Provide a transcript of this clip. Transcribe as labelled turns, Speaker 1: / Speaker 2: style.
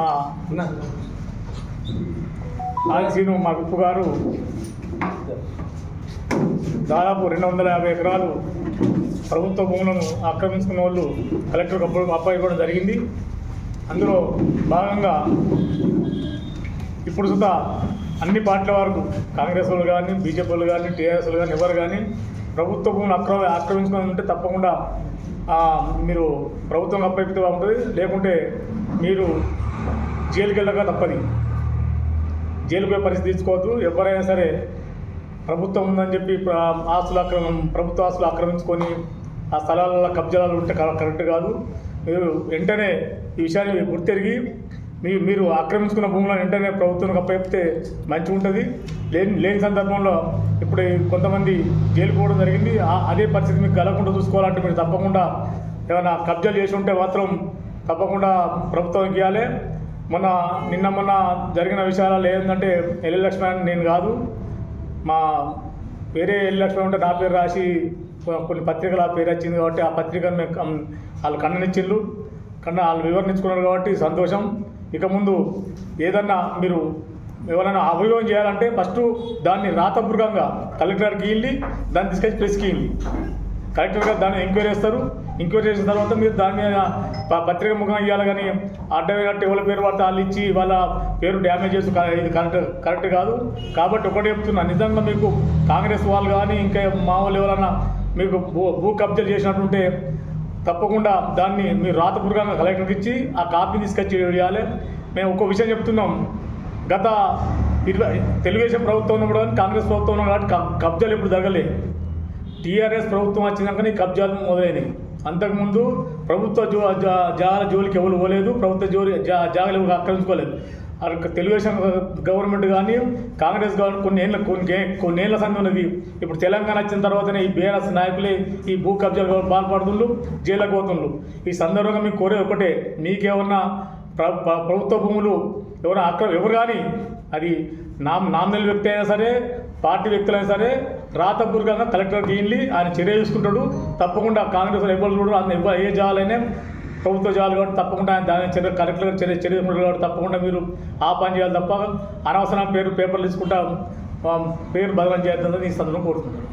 Speaker 1: మా ఆల్సీను మా గుప్పు గారు దాదాపు రెండు వందల యాభై ఎకరాలు ప్రభుత్వ భూములను ఆక్రమించుకున్న వాళ్ళు కలెక్టర్కి అప్పుడు కూడా జరిగింది. అందులో భాగంగా ఇప్పుడు సుతా అన్ని పార్టీల వరకు కాంగ్రెస్ వాళ్ళు కానీ బీజేపీ వాళ్ళు కానీ టీఆర్ఎస్ వాళ్ళు కానీ ఎవరు కానీ ప్రభుత్వ భూములు అక్రమ ఆక్రమించుకుని ఉంటే తప్పకుండా మీరు ప్రభుత్వం అప్పగితే ఉంటుంది లేకుంటే మీరు జైలుకి వెళ్ళక తప్పది. జైలుకు పరిస్థితి తీసుకోవద్దు. ఎవరైనా సరే ప్రభుత్వం ఉందని చెప్పి ఆస్తులు ఆక్రమం ప్రభుత్వ ఆస్తులు ఆక్రమించుకొని ఆ స్థలాలలో కబ్జాలు ఉంటే కరెక్ట్ కాదు. మీరు వెంటనే ఈ విషయాన్ని గుర్తెరిగి మీ మీరు ఆక్రమించుకున్న భూములను వెంటనే ప్రభుత్వం అప్పచెప్తే మంచిగా ఉంటుంది లేని లేని సందర్భంలో ఇప్పుడు కొంతమంది జైలు పోవడం జరిగింది. ఆ- అదే పరిస్థితి మీకు కలగకుండా చూసుకోవాలంటే మీరు తప్పకుండా ఏమైనా కబ్జాలు చేసి ఉంటే మాత్రం తప్పకుండా ప్రభుత్వం ఇవ్వాలి మొన్న నిన్న మొన్న జరిగిన విషయాలలో ఏంటంటే ఎల్లి లక్ష్మణ్ నేను కాదు. మా వేరే ఎల్లి లక్ష్మణ్ ఉంటే నా పేరు రాసి కొన్ని పత్రికలు ఆ పేరు వచ్చింది కాబట్టి ఆ పత్రికను మేము వాళ్ళు ఖండనిచ్చిళ్ళు కన్నా వాళ్ళు వివరణించుకున్నారు కాబట్టి సంతోషం. ఇక ముందు ఏదన్నా మీరు ఎవరైనా అభియోగం చేయాలంటే ఫస్ట్ దాన్ని రాతపూర్వకంగా కలెక్టర్కి వెళ్ళి దాన్ని తీసుకొచ్చి ప్రెస్కి వెళ్ళి కలెక్టర్ గారు దాన్ని ఎంక్వైరీ చేస్తారు. ఎంక్వైరీ చేసిన తర్వాత మీరు దాని మీద పత్రిక ముఖం ఇవ్వాలి కానీ అడ్డమైనట్టు ఎవరి పేరు పడితే వాళ్ళు ఇచ్చి వాళ్ళ పేరు డ్యామేజ్ చేసి ఇది కరెక్ట్ కరెక్ట్ కాదు. కాబట్టి ఒకటి చెప్తున్నా నిజంగా మీకు కాంగ్రెస్ వాళ్ళు కానీ ఇంకా మా వాళ్ళు ఎవరైనా మీకు భూ భూ కబ్జాలు చేసినట్టుంటే తప్పకుండా దాన్ని మీరు రాతపూర్వకంగా కలెక్టర్కి ఇచ్చి ఆ కాపీ తీసుకొచ్చి వేయాలి మేము ఒక్క విషయం చెప్తున్నాం. గత ఇరవై తెలుగుదేశం ప్రభుత్వం ఉన్నప్పుడు కానీ కాంగ్రెస్ ప్రభుత్వం ఉన్నప్పుడు కాబట్టి కబ్జాలు ఎప్పుడు జరగలేదు టీఆర్ఎస్ ప్రభుత్వం వచ్చినాకనే కబ్జాలు మొదలైనవి అంతకుముందు ప్రభుత్వ జో జా- జాగాల జోలికి ఎవరు పోలేదు ప్రభుత్వ జోలి జా జాగలు ఎవరు ఆక్రమించుకోలేదు. అక్కడ తెలుగుదేశం గవర్నమెంట్ కానీ కాంగ్రెస్ గవర్నమెంట్ కొన్ని ఏళ్ళ కొన్ని కొన్ని ఏళ్ళ సంఘం ఉన్నది. ఇప్పుడు తెలంగాణ వచ్చిన తర్వాతనే ఈ బీఆర్ఎస్ నాయకులే ఈ భూ కబ్జాలు పాల్పడుతుండ్రు జైలకు పోతుండ్రు. ఈ సందర్భంగా మీకు కోరే ఒకటే మీకేమన్నా ప్ర ప్రభుత్వ భూములు ఎవరైనా అక్కడ ఎవరు కానీ అది నామ్ నామినల్ వ్యక్తి అయినా సరే పార్టీ వ్యక్తులైనా సరే రాతపూర్వకంగా కలెక్టర్కి వెళ్ళి ఆయన చర్య తీసుకుంటాడు. తప్పకుండా కాంగ్రెస్ ఎవరు చూడరు. అందులో ఎవరు ఏ జాలైనా ప్రభుత్వ జాలు కాబట్టి తప్పకుండా ఆయన దాని చర్య కలెక్టర్ చర్య చర్య తీసుకుంటారు కాబట్టి తప్పకుండా మీరు ఆ పని చేయాలి తప్ప అనవసరం పేరు పేపర్లు తీసుకుంటా పేరు బదలం చేయాలని ఈ సందర్భం కోరుతున్నాను